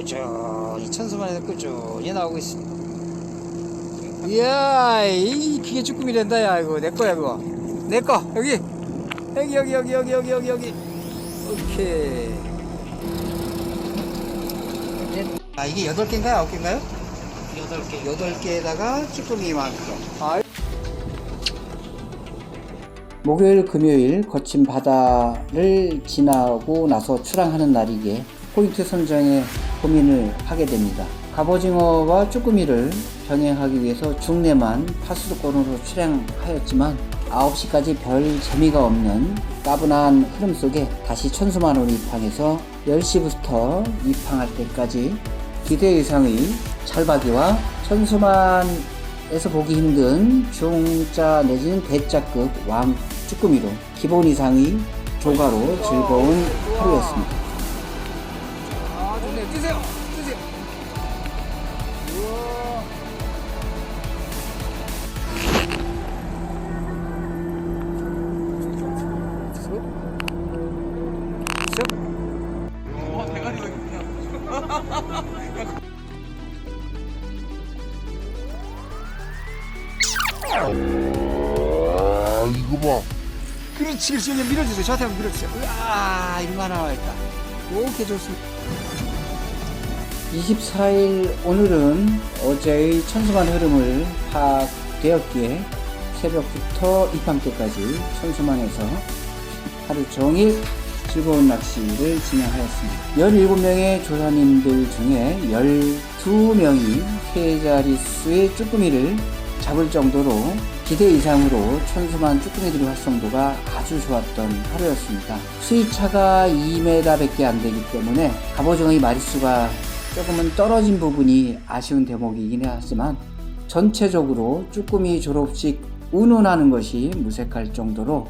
꾸준히 천수만에서 꾸준히 나오고 있습니다. 이야, 이 기계 쭈꾸미 된다, 야, 이거. 내 거야, 그거. 내 거, 여기. 여기, 여기, 여기, 여기, 여기, 여기, 여기. 오케이. 아, 이게 여덟 개인가요? 아홉 개인가요? 여덟 개. 여덟 개에다가 쭈꾸미 만큼. 아. 목요일, 금요일 거친 바다를 지나고 나서 출항하는 날이기에 포인트 선정에 고민을 하게 됩니다. 갑오징어와 쭈꾸미를 병행하기 위해서 중내만 파수도권으로 출항하였지만 9시까지 별 재미가 없는 따분한 흐름 속에 다시 천수만으로 입항해서 10시부터 입항할 때까지 기대 이상의 찰박이와 천수만에서 보기 힘든 중자 내지는 대자급 왕 쭈꾸미로 기본 이상의 조가로 즐거운 하루였습니다. 아, 좋네요. 뛰세요. 뛰세요. 와. 아 이거 봐 그렇지, 그렇지. 밀어주세요. 저한테 한번 밀어주세요. 으아, 이리만 나와 있다. 오케이, 좋습니다. 24일 오늘은 어제의 천수만 흐름을 파악되었기에 새벽부터 입항 때까지 천수만에서 하루 종일 즐거운 낚시를 진행하였습니다. 17명의 조사님들 중에 12명이 세 자릿수의 쭈꾸미를 잡을 정도로 기대 이상으로 천수만 쭈꾸미들의 활성도가 아주 좋았던 하루였습니다. 수위차가 2m밖에 안 되기 때문에 갑오징어의 마리수가 조금은 떨어진 부분이 아쉬운 대목이긴 하지만 전체적으로 쭈꾸미 졸업식 운운하는 것이 무색할 정도로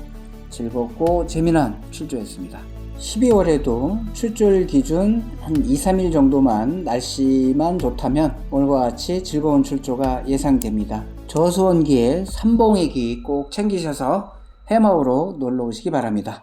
즐겁고 재미난 출조였습니다. 12월에도 출조일 기준 한 2, 3일 정도만 날씨만 좋다면 오늘과 같이 즐거운 출조가 예상됩니다. 저수원기에 삼봉이기 꼭 챙기셔서 해마으로 놀러 오시기 바랍니다.